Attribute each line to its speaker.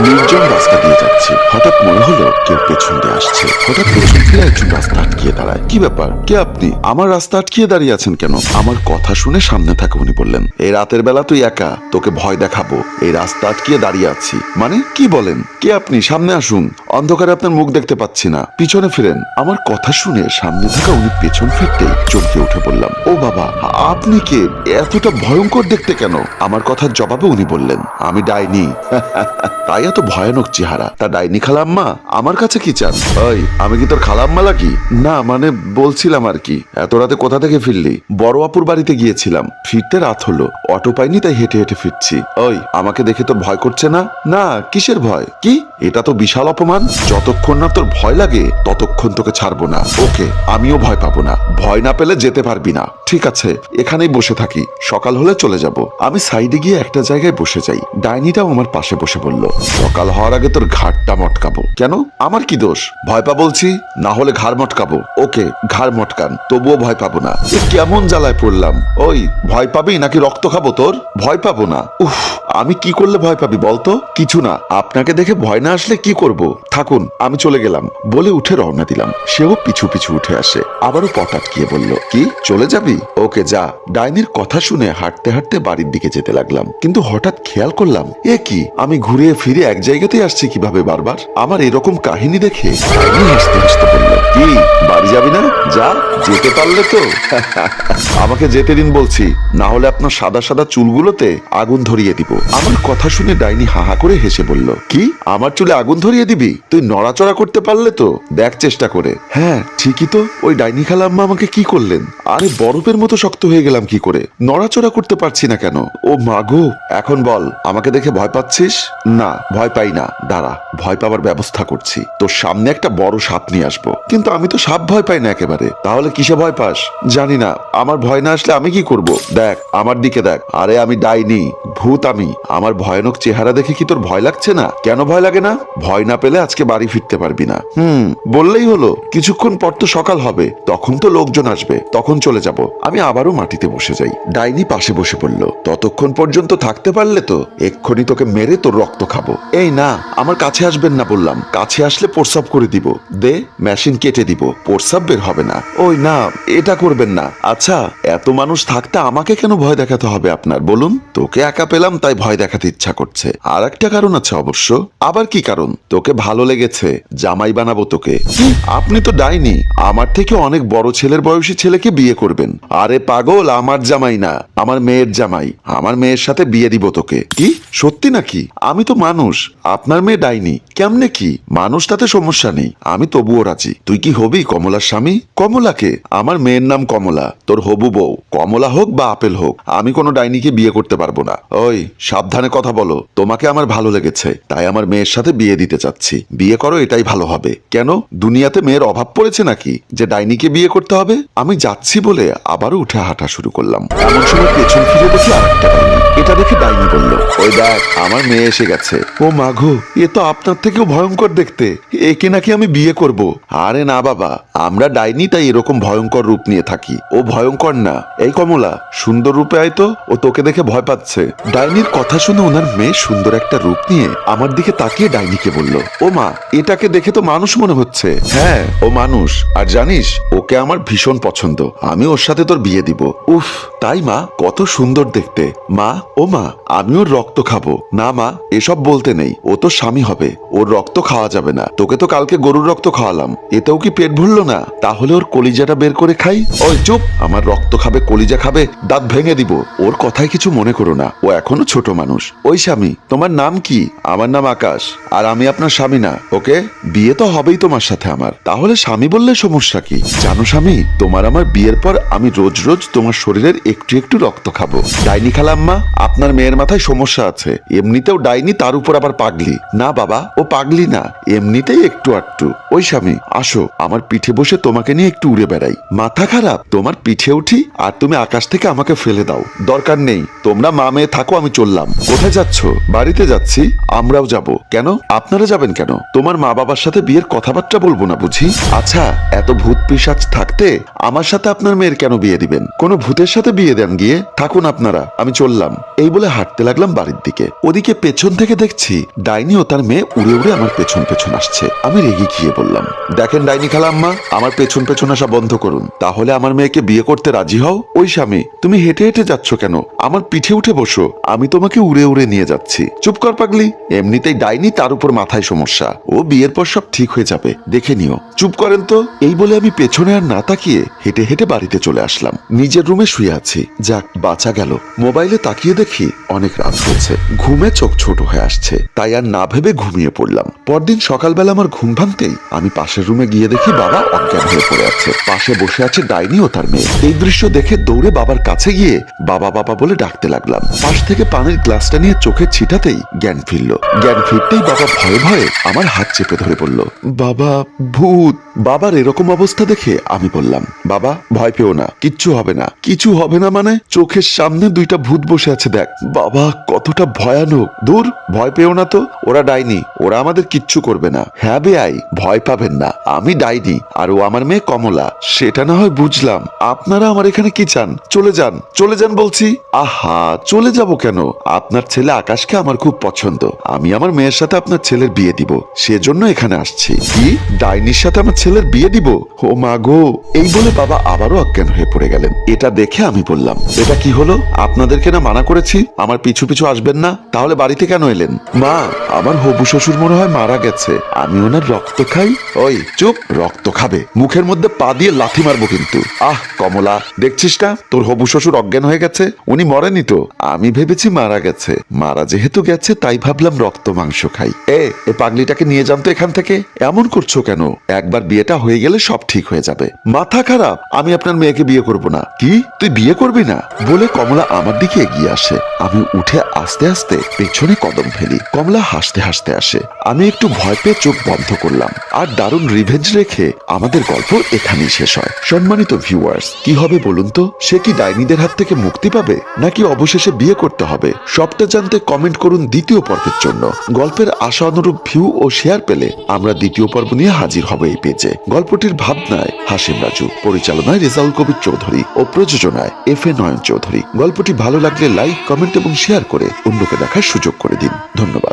Speaker 1: নির্জন রাস্তা দিয়ে যাচ্ছি। হঠাৎ মনে হলো কেউ পেছন দিয়ে আসছে। হঠাৎ পেছন ফিরে একজন রাস্তা আটকিয়ে দাঁড়ায়। কি ব্যাপার? কে আপনি? আমার রাস্তা আটকিয়ে দাঁড়িয়ে আছেন কেন? আমার কথা শুনে সামনে থাকে উনি বললেন, এই রাতের বেলা তুই একা, তোকে ভয় দেখাবো। এই রাস্তা আটকিয়ে দাঁড়িয়ে আছি। মানে কি বলেন? কে আপনি? সামনে আসুন। অন্ধকারে আপনার মুখ দেখতে পাচ্ছি না। পিছনে ফিরেন। আমার কথা শুনে সামনে থাকা উনি পেছন ফিরতেই চমকে উঠে বললাম, ও বাবা, আপনি কে? এতটা ভয়ঙ্কর দেখতে কেন? আমার কথার জবাবে উনি বললেন, আমি ডাইনি। তাই এত ভয়ানক চেহারা। তা ডাইনি খালাম্মা, আমার কাছে কি চান? ওই আমি কি তোর খালাম্মা লাগি না মানে বলছিলাম আর কি। এত রাতে কোথা থেকে ফিরলি? বড় আপুর বাড়িতে গিয়েছিলাম। ফিরতে রাত হলো। অটো পাইনি, তাই হেঁটে হেঁটে ফিরছি। ওই আমাকে দেখে তোর ভয় করছে না? না, কিসের ভয়? কি? এটা তো বিশাল অপমান। যতক্ষণ না তোর ভয় লাগে, ততক্ষণ তোকে ছাড়বো না। ওকে, আমিও ভয় পাবো না। ভয় না পেলে যেতে পারবি না। ঠিক আছে, এখানেই বসে থাকি। সকাল হলে চলে যাব। আমি সাইডে গিয়ে একটা জায়গায় বসে যাই। ডাইনিটাও আমার পাশে বসে বলল সকাল হওয়ার আগে তোর ঘাটটা মটকাবো। কেন? আমার কি দোষ? ভয় পা বলছি? না হলে ঘাড় মটকাবো। ওকে, ঘাড় মটকান। তবুও ভয় পাবো না। এ, কেমন জ্বালায় পড়লাম? ওই, ভয় পাবি নাকি রক্ত খাব তোর? ভয় পাবো না। উফ, আমি কি করলে ভয় পাবি বলতো? কিছু না। আপনাকে দেখে ভয় না আসলে কি করব? থাকুন, আমি চলে গেলাম। বলে উঠে রওনা দিলাম। সেও পিছু পিছু উঠে আসে। আবারও পট আটকিয়ে বলল, কি? চলে যাবি? ওকে, যা। ডাইনির কথা শুনে হাঁটতে হাঁটতে বাড়ির দিকে যেতে লাগলাম। কিন্তু হঠাৎ খেয়াল করলাম, এ কি? আমি ঘুরে ফিরে এক জায়গাতেই আসছে কীভাবে বারবার? আমার এরকম কাহিনী দেখে হাসতে হাসতে বলল কি, বাড়ি যাবি না? যা, যেতে পারলে তো। আমাকে যেতে দিন বলছি, না হলে আপনার সাদা সাদা চুলগুলোতে আগুন ধরিয়ে দিব। আমার কথা শুনে ডাইনি হাহা করে হেসে বলল, কি, আমার চুলে আগুন ধরিয়ে দিবি? তুই নড়াচড়া করতে পারলে তো, দেখ চেষ্টা করে। হ্যাঁ ঠিকই তো, ওই ডাইনি খালাম্মা আমাকে কি করলেন? আরে, বরফের মতো শক্ত হয়ে গেলাম কি করে? নড়াচড়া করতে পারছি না কেন? ও মাগো এখন বল, আমাকে দেখে ভয় পাচ্ছিস? না, ভয় পাই না, দাঁড়া, ভয় পাওয়ার ব্যবস্থা করছি। তোর সামনে একটা বড় সাপ নিয়ে আসব। কিন্তু আমি তো সাপ ভয় পাই না একেবারে। তাহলে কিসে ভয় পাস? জানি না। আমার ভয় না আসলে আমি কি করব? দেখ, আমার দিকে দেখ। আরে আমি ডাইনি ভূত আমি। আমার ভয়ানক চেহারা দেখে কি তোর ভয় লাগছে না? কেন ভয় লাগে না? ভয় না পেলে আজকে বাড়ি ফিরতে পারবি না। হুম, বললেই হলো, কিছুক্ষণ পর তো সকাল হবে, তখন তো লোকজন আসবে, তখন চলে যাব। আমি আবারও মাটিতে বসে যাই। ডাইনি পাশে বসে পড়ল। ততক্ষণ পর্যন্ত থাকতে পারলে তো এক্ষুনি তোকে মেরে তোর রক্ত খাব। এই না, আমার কাছে আসবেন না বললাম। কাছে আসলে প্রস্রাব করে দিব। দে, মেশিন কেটে দিব। প্রস্রাব বের হবে না। ওই না, এটা করবেন না। আচ্ছা এত মানুষ থাকতে আমাকে কেন ভয় দেখাতে হবে আপনার? বলুন, তোকে একা পেলাম, তাই ভয় দেখাতে ইচ্ছা করছে। আর একটা কারণ আছে অবশ্য। আবার কি কারণ? তোকে ভালো লেগেছে, জামাই বানাবো তোকে। আপনি তো ডাইনি, আমার থেকে অনেক বড় ছেলের বয়সী ছেলেকে বিয়ে করবেন। আরে পাগল, আমার জামাই না, আমার মেয়ের জামাই। আমার মেয়ের সাথে বিয়ে দিব তোকে। কি? সত্যি নাকি? আমি তো মানুষ, আপনার মেয়ে ডাইনি। কেমনে কি? মানুষ তাতে সমস্যা নেই, আমি তবুও রাজি। তুই কি হবি, কমলার স্বামী? কমলাকে? আমার মেয়ের নাম কমলা, তোর হবু বউ। কমলা হোক বা আপেল হোক, আমি কোনো ডাইনিকে বিয়ে করতে পারব না। ওই, সাবধানে কথা বলো। তোমাকে আমার ভালো লেগেছে, তাই আমার মেয়ের সাথে বিয়ে দিতে চাচ্ছি। বিয়ে করো, এটাই ভালো হবে। কেন? দুনিয়াতে মেয়ের অভাব পড়েছে নাকি? যে ডাইনিকে বিয়ে করতে হবে? আমি যাচ্ছি বলে আবারও উঠে হাঁটা শুরু করলাম। এমন সময় পেছন ফিরে দেখি আরেকটা ডাইনি। এটা দেখে ডাইনি বলল, ওই দেখ, আমার মেয়ে এসে গেছে। ও মাঘো এ তো আপনার থেকেও ভয়ঙ্কর দেখতে। একে নাকি আমি বিয়ে করব? আরে না বাবা, আমরা ডাইনি, তাই এরকম ভয়ঙ্কর রূপ নিয়ে থাকি। ও ভয়ঙ্কর না। এই কমলা, সুন্দর রূপে আয় তো, ও তোকে দেখে ভয় পাচ্ছে। ডাইনির কথা শুনে ওনার মেয়ে সুন্দর একটা রূপ নিয়ে আমার দিকে তাকিয়ে ডাইনিকে বলল, ও মা, এটাকে দেখে তো মানুষ মনে হচ্ছে। হ্যাঁ ও মানুষ। আর জানিস, ওকে আমার ভীষণ পছন্দ। আমি ওর সাথে তোর বিয়ে দিব। উফ, তাই মা? কত সুন্দর দেখতে। মা, ও মা, আমি ওর রক্ত খাব। না মা, এসব বলতে নেই। ও তো স্বামী হবে। ওর রক্ত খাওয়া যাবে না। তোকে তো কালকে গরুর রক্ত খাওয়ালাম। এতেও কি পেট ভরলো না? তাহলে ওর কলিজাটা বের করে খাই? ওই চুপ! আমার রক্ত খাবে, কলিজা খাবে, দাঁত ভেঙে দিব। ওর কথায় কিছু মনে করো না। ও এখনও ছোট মানুষ। ওই স্বামী, তোমার নাম কি? আমার নাম আকাশ, আর আমি আপনার স্বামী না, ওকে? বিয়ে তো হবেই তোমার সাথে আমার। তাহলে স্বামী বললে সমস্যা কি? জানো স্বামী, তোমার আমার বিয়ের পর আমি রোজ রোজ তোমার শরীরের একটু একটু রক্ত খাব। ডাইনি খালাম্মা, আপনার মেয়ের মাথায় সমস্যা আছে। এমনিতেও ডাইনি তার উপর আবার পাগলি। না বাবা, ও পাগলি না, এমনিতেই একটু আটটু। ওই স্বামী, আসো, আমার পিঠে বসে তোমাকে নিয়ে একটু উড়ে বেড়াই। মাথা খারাপ, তোমার পিঠে উঠি, আর তুমি আকাশ থেকে আমাকে ফেলে দাও। দরকার নেই, তোমরা মা মেয়ে থাকো আমি চললাম। কোথায় যাচ্ছ? বাড়িতে যাচ্ছি, আমরাও যাব। কেন? আপনারা যাবেন কেন? তোমার মা বাবার সাথে বিয়ের কথাবার্তা বলব না বুঝি? আচ্ছা এত ভূত পিসাচ থাকতে আমার সাথে আপনার মেয়ের কেন বিয়ে দিবেন? কোন ভূতের সাথে বিয়ে দেন গিয়ে? থাকুন আপনারা, আমি চললাম। এই বলে হাঁটতে লাগলাম বাড়ির দিকে। ওদিকে পেছন থেকে দেখছি, ডাইনি ও তার মেয়ে উড়ে উড়ে আমার পেছন পেছন আসছে। আমি রেগে গিয়ে বললাম, দেখেন ডাইনি খালাম্মা আমার পেছন পেছন আসা বন্ধ করুন। তাহলে আমার মেয়েকে বিয়ে করতে রাজি হও? ওই স্বামী, তুমি হেঁটে হেঁটে যাচ্ছ কেন? আমার পিঠে উঠে বসো। আমি তোমাকে উড়ে উড়ে নিয়ে যাচ্ছি। চুপ কর পাগলি। এমনিতেই ডাইনি তার উপর মাথায় সমস্যা। ও বিয়ের পর সব ঠিক হয়ে যাবে, দেখে নিও। চুপ করেন তো। এই বলে আমি পেছনে আর না তাকিয়ে হেঁটে হেঁটে বাড়িতে চলে আসলাম। নিজের রুমে শুয়ে আছি। যাক, বাঁচা গেল। মোবাইলে তাকিয়ে দেখি অনেক রাত হয়েছে। ঘুমে চোখ ছোট হয়ে আসছে। তাই আর না ভেবে ঘুমিয়ে পড়লাম। পরদিন সকালবেলা আমার ঘুম ভাঙতেই আমি পাশের রুমে গিয়ে দেখি বাবা অজ্ঞান হয়ে পড়ে আছে। পাশে বসে আছে ডাইনি ও তার মেয়ে। এই দৃশ্য দেখে দৌড়ে বাবার কাছে গিয়ে বাবা বাবা বলে ডাকতে লাগলাম। পাশ থেকে পানির গ্লাসটা নিয়ে চোখে ছিটাতেই জ্ঞান ফিরল। জ্ঞান ফিরতেই বাবা ভয়ে ভয়ে আমার হাত চেপে ধরে বলল, বাবা, ভূত! বাবার এরকম অবস্থা দেখে আমি বললাম, বাবা, ভয় পেও না, কিচ্ছু হবে না, কিছু হবে না মানে? চোখের সামনে দুইটা ভূত বসে আছে দেখ। বাবা, কতটা ভয়ানক! দূর, ভয় পেও না তো, ওরা ডাইনি, ওরা আমাদের কিচ্ছু করবে না। হ্যাঁ বেআই ভয় পাবেন না, আমি ডাইনি, আর ও আমার মেয়ে কমলা, সেটা না হয় বুঝলাম। আপনারা আমার এখানে কি চান? চলে যান চলে যান বলছি। আহা, চলে যাব কেন? আপনার ছেলে আকাশকে আমার খুব পছন্দ। আমি আমার মেয়ের সাথে আপনার ছেলের বিয়ে দিব। সেজন্য এখানে আসছি। কি? ডাইনির সাথে আমার ছেলের বিয়ে দিব? ও মা গো। এই বলে বাবা আবারও অজ্ঞান হয়ে পড়ে গেলেন। এটা দেখে আমি বললাম, এটা কি হলো? আপনাদেরকে না মানা করেছি? আমার পিছু পিছু আসবেন না? তাহলে বাড়িতে কেন এলেন? মা, আমার হবু শ্বশুর মনে হয় মারা গেছে। আমি ওনার রক্ত খাই? ওই, চুপ, রক্ত খাবে। মুখের মধ্যে পা দিয়ে লাথি মারবো কিন্তু। আহ, কমলা, দেখছিস না? তোর হবু শ্বশুর অজ্ঞান হয়ে গেছে? উনি মরেনি তো। আমি ভেবেছি মারা গেছে। মারা যেহেতু গেছে, তাই ভাবলাম রক্ত মাংস খাই। এ এ পাগলিটাকে নিয়ে যান তো এখান থেকে। এমন করছ কেন? একবার বিয়েটা হয়ে গেলে সব ঠিক হয়ে যাবে। মাথা খারাপ, আমি আপনার মেয়েকে বিয়ে করব না। কি? তুই বিয়ে করবি না? বলে কমলা আমার দিকে এগিয়ে আসে। আমি উঠে আস্তে আস্তে পেছনে কদম ফেলি। কমলা হাসতে হাসতে আসে। আমি একটু ভয় পেয়ে চোখ বন্ধ করলাম। আর দারুণ রিভেঞ্জ রেখে আমাদের গল্প এখানেই শেষ হয়। সম্মানিত ভিউয়ার্স কি হবে বলুন তো? সে কি ডাইনিদের হাত থেকে মুক্তি পাবে? নাকি অবশেষে বিয়ে করতে হবে। সবটা জানতে কমেন্ট করুন দ্বিতীয় পর্বের জন্য। গল্পের আশা অনুরূপ ভিউ ও শেয়ার পেলে আমরা দ্বিতীয় পর্ব নিয়ে হাজির হব এই পেজে গল্পটির ভাবনায় হাসিম রাজু, পরিচালনায় রেজাউল কবির চৌধুরী ও প্রযোজনায় এফ এ নয়ন চৌধুরী। গল্পটি ভালো লাগলে লাইক কমেন্ট এবং শেয়ার করে অন্যকে দেখার সুযোগ করে দিন। ধন্যবাদ।